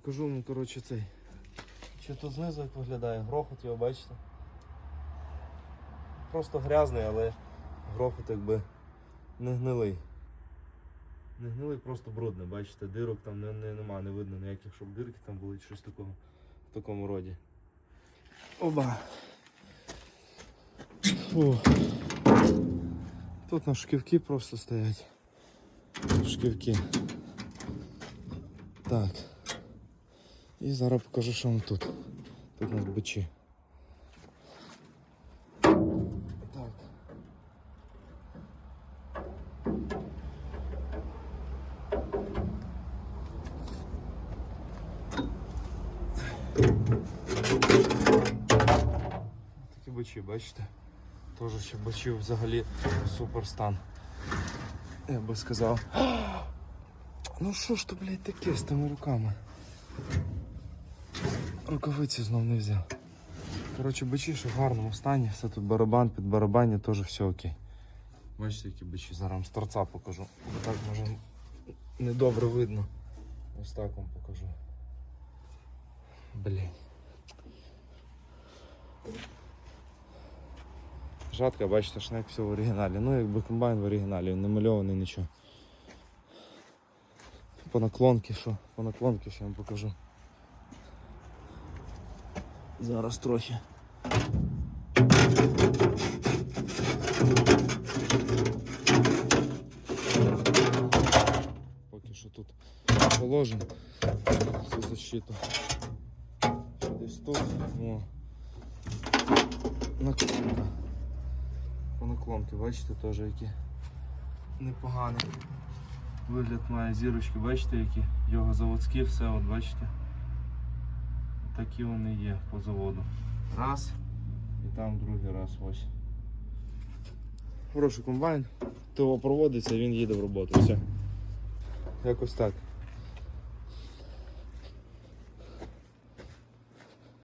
Покажу вам, коротше, цей. Чи то знизу як виглядає, грохот його, бачите? Просто грязний, але грохот якби не гнилий. Не гнилий, просто брудний, бачите, дирок там не, не, нема, не видно ніяких, щоб дирки там були, щось такого, в такому роді. Оба. Фу. Тут на шківки просто стоять. Шківки. Так. І зараз покажу, що вам тут. Тут у нас бичі. Так. Такі бичі, бачите? Теж ще бачив взагалі супер стан. Я би сказав. Ну що ж то, блядь, таке з тими руками? Рукавиці знов не взяв. Коротше, бичі ще в гарному стані, все тут барабан, під барабанні теж все окей. Бачите, які бичі, зараз з торця покажу. Бо так може недобре видно. Ось так вам покажу. Блін. Жатка, бачите, шнек все в оригіналі. Ну, якби комбайн в оригіналі, не мальований нічого. По наклонки що? По наклонки ще вам покажу. Зараз трохи. Поки що тут положимо цю защиту. Десь тут. О. Наклонка. Наклонки, бачите, теж які непоганий. Вигляд має зірочки, бачите які? Його заводські, все, от бачите. Такі вони є по заводу. Раз. І там другий раз ось. Хороший комбайн. того проводиться, він їде в роботу. Все. Якось так.